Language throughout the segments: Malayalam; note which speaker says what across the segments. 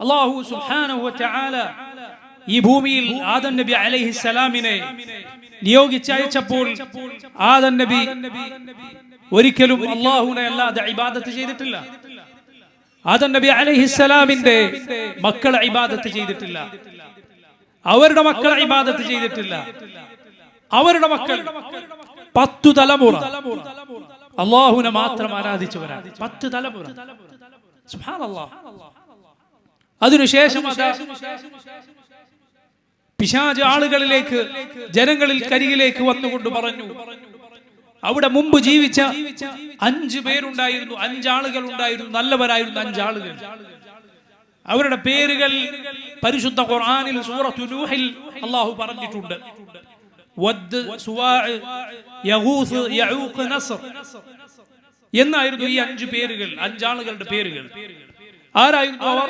Speaker 1: അള്ളാഹു വതആല ഈ ഭൂമിയിൽ ആദം നബി അലൈഹിസ്സലാമിനെ നിയോഗിച്ചയച്ചപ്പോൾ ആദം നബി ഒരിക്കലും അള്ളാഹുനെ അല്ലാതെ ഇബാദത്ത് ചെയ്തിട്ടില്ല. ആദം നബി അലൈഹിസ്സലാമിന്റെ മക്കൾ ഇബാദത്ത് ചെയ്തിട്ടില്ല. അവരുടെ മക്കൾ ഇബാദത്ത് ചെയ്തിട്ടില്ല. അവരുടെ മക്കൾ പത്തു തലമുറ അള്ളാഹുനെ മാത്രം ആരാധിച്ചവരാണ്. പത്ത് തലമുറ. സുബ്ഹാനല്ലാഹ്. അതിനുശേഷം അതാ പിശാജ് ആളുകളിലേക്ക് ജനങ്ങളിൽ കരികിലേക്ക് വന്നുകൊണ്ട് പറഞ്ഞു. അവിടെ മുമ്പ് ജീവിച്ച അഞ്ചു പേരുണ്ടായിരുന്നു അഞ്ചാളുകൾ ഉണ്ടായിരുന്നു നല്ലവരായിരുന്നു അഞ്ചാളുകൾ. അവരുടെ പേരുകൾ പരിശുദ്ധ ഖുർആനിൽ സൂറത്തു നൂഹിൽ അള്ളാഹു പറഞ്ഞിട്ടുണ്ട്. വദ്, യഹൂസ് യഊഖ്, നസ്ർ എന്നായിരുന്നു ഈ അഞ്ചു പേരുകൾ അഞ്ചാളുകളുടെ പേരുകൾ. ആരായിരുന്നു അവർ?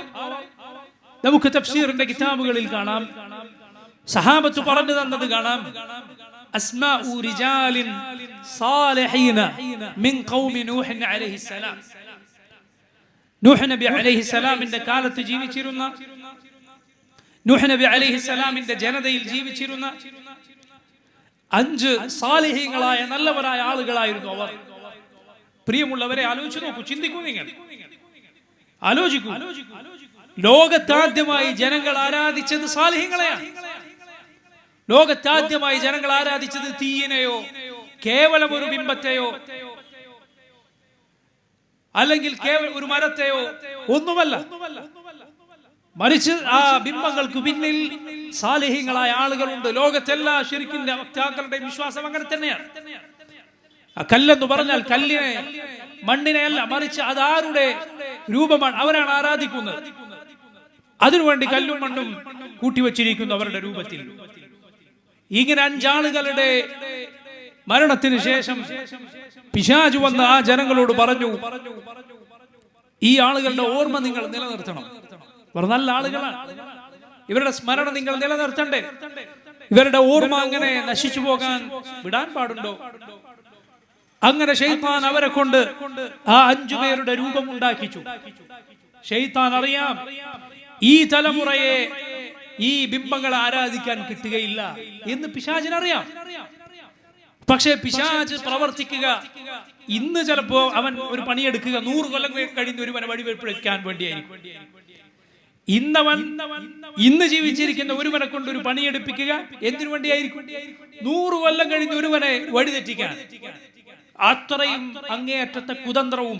Speaker 1: നമുക്ക് തഫ്സീറിന്റെ കിതാബുകളിൽ കാണാം. സഹാബത്ത് പറഞ്ഞു തന്നത് കാണാം. അസ്മാഉ റിജാലിൻ സാലിഹീന മിൻ ഖൗമി നൂഹ് അലൈഹിസ്സലാം നൂഹ് നബി അലൈഹിസ്സലാമിന്റെ കാലത്ത് ജീവിച്ചിരുന്ന നൂഹ് നബി അലൈഹിസ്സലാമിന്റെ ജനതയിൽ ജീവിച്ചിരുന്ന അഞ്ച് സാലിഹീങ്ങളായ നല്ലവരായ ആളുകളായിരുന്നു അവർ. പ്രിയമുള്ളവരെ ആലോചിച്ചു നോക്കൂ ചിന്തിക്കൂ നിങ്ങൾ. ആലോചിക്കൂ. ലോകത്താദ്യമായി ജനങ്ങൾ ആരാധിച്ചത് സാലിഹ്യങ്ങളെയാണ്. ലോകത്താദ്യമായി ജനങ്ങൾ ആരാധിച്ചത് തീയിനെയോ കേവലം ഒരു ബിംബത്തെയോ അല്ലെങ്കിൽ കേവലം ഒരു മരത്തെയോ ഒന്നുമല്ല. മറിച്ച് ആ ബിംബങ്ങൾക്ക് പിന്നിൽ സാലിഹ്യങ്ങളായ ആളുകളുണ്ട്. ലോകത്തെല്ലാ ശരിക്കിന്റെ വക്താക്കളുടെയും വിശ്വാസം അങ്ങനെ തന്നെയാണ്. ആ കല്ലെന്ന് പറഞ്ഞാൽ കല്ലിനെ മണ്ണിനെ അല്ല മറിച്ച് അതാരുടെ രൂപമാണ്? അവരാണ് ആരാധിക്കുന്നത്. അതിനുവേണ്ടി കല്ലും മണ്ണും കൂട്ടിവച്ചിരിക്കുന്നു അവരുടെ രൂപത്തിൽ. ഇങ്ങനെ അഞ്ചാളുകളുടെ മരണത്തിന് ശേഷം പിശാജു വന്ന ആ ജനങ്ങളോട് പറഞ്ഞു ഈ ആളുകളുടെ ഓർമ്മ നിങ്ങൾ നിലനിർത്തണം. ഇവർ നല്ല ആളുകളാണ്. ഇവരുടെ സ്മരണ നിങ്ങൾ നിലനിർത്തണ്ടേ. ഇവരുടെ ഓർമ്മ അങ്ങനെ നശിച്ചു പോകാൻ വിടാൻ പാടുണ്ടോ? അങ്ങനെ ഷെയ്ത്താൻ അവരെ കൊണ്ട് ആ അഞ്ചു പേരുടെ രൂപം ഉണ്ടാക്കിച്ചു. ഷെയ്ത്താൻ അറിയാം ഈ തലമുറയെ ഈ ബിംബങ്ങളെ ആരാധിക്കാൻ കിട്ടുകയില്ല എന്ന് പിശാചിനറിയാം പക്ഷേ പിശാജ് പ്രവർത്തിക്കുക ഇന്ന് ചിലപ്പോ അവൻ ഒരു പണിയെടുക്കുക നൂറ് കൊല്ലം കഴിഞ്ഞ ഒരു ഒരുവനെ വഴിവെപ്പിക്കാൻ വേണ്ടിയായിരിക്കും. ഇന്നവൻ ഇന്ന് ജീവിച്ചിരിക്കുന്ന ഒരുവനെ കൊണ്ട് ഒരു പണിയെടുപ്പിക്കുക എന്തിനു വേണ്ടിയായിരിക്കും? നൂറ് കൊല്ലം കഴിഞ്ഞ് ഒരുവനെ വഴിതെറ്റിക്കാൻ. അത്രയും അങ്ങേയറ്റത്തെ കുതന്ത്രവും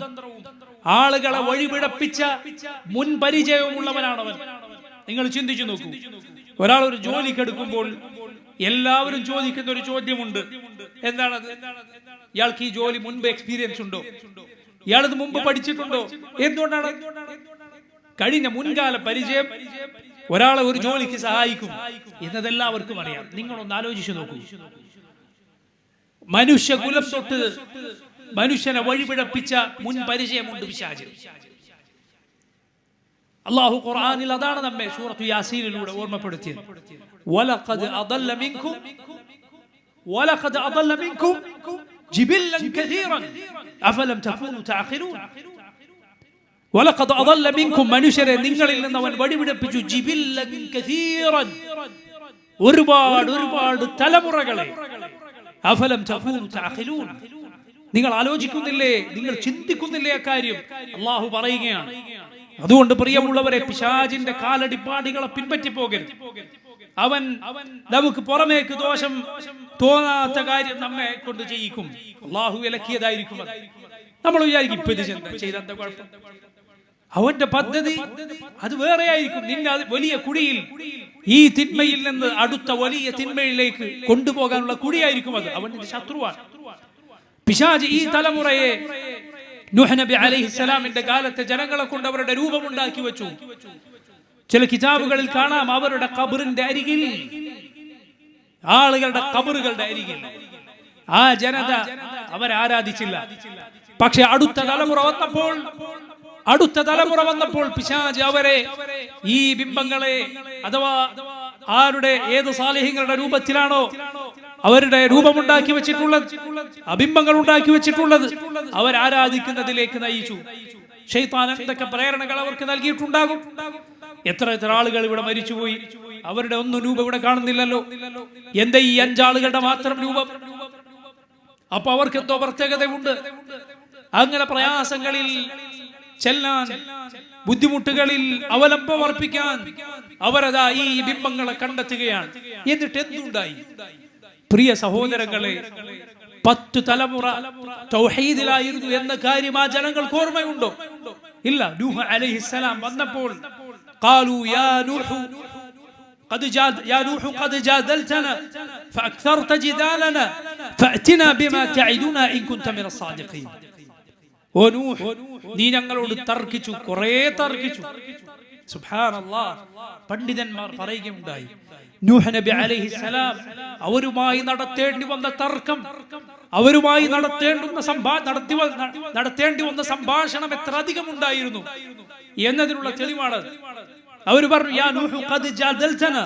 Speaker 1: ആളുകളെ വഴിപിഴപ്പിച്ച മുൻപരിചയമുള്ളവനാണവൻ നിങ്ങൾ ചിന്തിച്ചു നോക്കൂ. ഒരാൾ ഒരു ജോലിക്കെടുക്കുമ്പോൾ എല്ലാവരും ചോദിക്കുന്ന ഒരു ചോദ്യമുണ്ട്. എന്താണത്? ഇയാൾക്ക് ഈ ജോലി മുൻപ് എക്സ്പീരിയൻസ് ഉണ്ടോ? ഇയാളത് മുമ്പ് പഠിച്ചിട്ടുണ്ടോ? എന്തുകൊണ്ടാണ്? കഴിഞ്ഞ മുൻകാല പരിചയം ഒരാളെ ഒരു ജോലിക്ക് സഹായിക്കും എന്നതെല്ലാവർക്കും അറിയാം. നിങ്ങളൊന്ന് ആലോചിച്ചു നോക്കൂ. മനുഷ്യ കുലം തൊട്ട് മനുഷ്യനെ വഴിപിഴപ്പിച്ച മുൻ പരിചയമുണ്ട് പിശാചിൽ അള്ളാഹു ഖുർആനിൽ അതാണ് നമ്മെ സൂറത്തു യാസീനിലൂടെ ഓർമ്മപ്പെടുത്തിയത് വലഖദ് അദല്ല മിൻകും വലഖദ് അദല്ല മിൻകും ജിബില്ലൻ കസീറൻ അഫലം തകൂനു തഅഖിലൂൻ വലഖദ് അദല്ല മിൻകും മനുഷ്യരെ നിങ്ങളിൽ നിന്ന് അവൻ വഴിപിഴപ്പിച്ചു ജിബില്ലൻ കസീറൻ ഒരുപാട് ഒരുപാട് തലമുറകളെ അഫലം തകൂനു തഅഖിലൂൻ നിങ്ങൾ ആലോചിക്കുന്നില്ലേ? നിങ്ങൾ ചിന്തിക്കുന്നില്ലേ അക്കാര്യം അള്ളാഹു പറയുകയാണ്. അതുകൊണ്ട് പ്രിയമുള്ളവരെ പിശാജിന്റെ കാലടിപ്പാടികളെ പിൻപറ്റി പോകരുത് അവൻ നമുക്ക് പുറമേക്ക് ദോഷം തോന്നാത്ത കാര്യം നമ്മെ കൊണ്ട് ചെയ്യിക്കും. അള്ളാഹു വിലക്കിയതായിരിക്കും അത്. നമ്മൾ വിചാരിക്കും ഇപ്പൊ ഇത് ചെയ്തെന്താ ചെയ്ത കുഴപ്പം? അവന്റെ പദ്ധതി അത് വേറെ ആയിരിക്കും നിന്നെ വലിയ കുടിയിൽ ഈ തിന്മയിൽ നിന്ന് അടുത്ത വലിയ തിന്മയിലേക്ക് കൊണ്ടുപോകാനുള്ള കുടിയായിരിക്കും അത്. അവന്റെ ശത്രുവാണ്. പിശാജ് ഈ തലമുറയെ നൂഹ് നബി അലൈഹിസ്സലാമിന്റെ കാലത്തെ ജനങ്ങളെ കൊണ്ട് അവരുടെ രൂപമുണ്ടാക്കി വെച്ചു. ചില കിതാബുകളിൽ കാണാം അവരുടെ കബറിന്റെ അരികിൽ ആളുകളുടെ കബറുകളുടെ അരികിൽ. ആ ജനത അവരാരാധിച്ചില്ല പക്ഷെ അടുത്ത തലമുറ വന്നപ്പോൾ അടുത്ത തലമുറ വന്നപ്പോൾ പിശാജ് അവരെ ഈ ബിംബങ്ങളെ അഥവാ ആരുടെ ഏത് സാലിഹ്യങ്ങളുടെ രൂപത്തിലാണോ അവരുടെ രൂപമുണ്ടാക്കി വെച്ചിട്ടുള്ളത് അബിംബങ്ങൾ ഉണ്ടാക്കി വെച്ചിട്ടുള്ളത് അവർ ആരാധിക്കുന്നതിലേക്ക് നയിച്ചു. ഷെയ്ത്താൻ എന്തൊക്കെ പ്രേരണകൾ അവർക്ക് നൽകിയിട്ടുണ്ടാകും? എത്ര എത്ര ആളുകൾ ഇവിടെ മരിച്ചുപോയി? അവരുടെ ഒന്നും രൂപം ഇവിടെ കാണുന്നില്ലല്ലോ. എന്റെ ഈ അഞ്ചാളുകളുടെ മാത്രം രൂപം? അപ്പൊ അവർക്ക് എന്തോ പ്രത്യേകതയുണ്ട്. അങ്ങനെ പ്രയാസങ്ങളിൽ ചെല്ലാൻ ബുദ്ധിമുട്ടുകളിൽ അവലംബം അർപ്പിക്കാൻ അവരതാ ഈ ബിംബങ്ങളെ കണ്ടെത്തുകയാണ്. എന്നിട്ട് എന്തുണ്ടായി? പ്രിയ സഹോദരങ്ങളെ പത്തു തലമുറ തൗഹീദിലായിരുന്നു എന്ന കാര്യം ആ ജനങ്ങൾക്ക് ഓർമ്മയുണ്ടോ ഇല്ല നൂഹ അലൈഹിസ്സലാം വന്നപ്പോൾ قالوا يا نوح قد جاد يا نوح قد جادلتنا فأكثرت جدالنا فأتنا بما تعدنا إن كنت من الصادقين ഓ നൂഹ് നീ ഞങ്ങളോട് തർക്കിച്ചു കുറേ തർക്കിച്ചു സുബ്ഹാനല്ലാ. പണ്ഡിതന്മാർ പറയുകയുണ്ടായി. നൂഹ് നബി അലൈഹിസ്സലാം അവരുമായി നടത്തേണ്ടി വന്ന തർക്കം അവരുമായി നടത്തേണ്ടുന്ന സംഭാ നടത്തി നടത്തേണ്ടി വന്ന സംഭാഷണം എത്ര അധികം ഉണ്ടായിരുന്നു എന്നതിനുള്ള തെളിവാണ്. അവർ പറഞ്ഞു യാ നൂഹു ഖദ് ജാദൽതന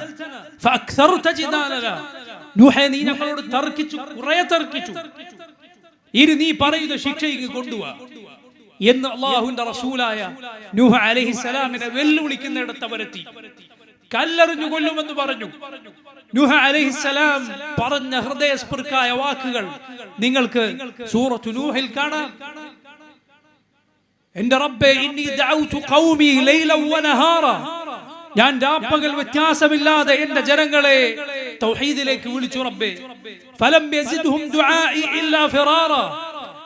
Speaker 1: ഫഅക്സർത ജിദാലന നൂഹേ നീ ഞങ്ങളോട് തർക്കിച്ചു കുറേ തർക്കിച്ചു. ഇനി നീ പറയുന്ന ശിക്ഷയ്ക്ക് കൊണ്ടുവാ. എന്ന് അള്ളാഹുന്റെ റസൂലായ നൂഹ അലൈഹിസ്സലാമിനെ വെല്ലുവിളിക്കുന്നിടത്ത് അവരെത്തി. കല്ലെറിഞ്ഞു കൊല്ലുമെന്ന് പറഞ്ഞു. നൂഹ അലൈഹിസ്സലാം പറഞ്ഞ ഹൃദയസ്പൃക്കായ വാക്കുകൾ നിങ്ങൾക്ക് സൂറത്തു നൂഹിൽ കാണാം. എന്റെ റബ്ബെ ഇന്നി ദഅൗതു ഖൗമി ലൈലൻ വനഹാറ ഞാൻ രാപ്പകൽ വ്യത്യാസമില്ലാതെ എന്റെ ജനങ്ങളെ തൗഹീദിലേക്ക് വിളിച്ചു റബ്ബേ. ഫലം യസിദ്ഹും ദുആഇ ഇല്ലാ ഫിറാറ.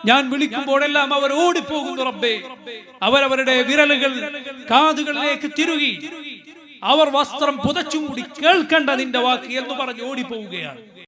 Speaker 1: ഞാൻ വിളിക്കുമ്പോഴെല്ലാം അവർ ഓടിപ്പോകുന്നു റബ്ബേ. അവരവരുടെ വിരലുകൾ കാതുകളിലേക്ക് തിരുകി. അവർ വസ്ത്രം പുതച്ചുമൂടി കേൾക്കേണ്ട നിന്റെ വാക്ക് എന്ന് പറഞ്ഞ് ഓടിപ്പോവുകയാണ്.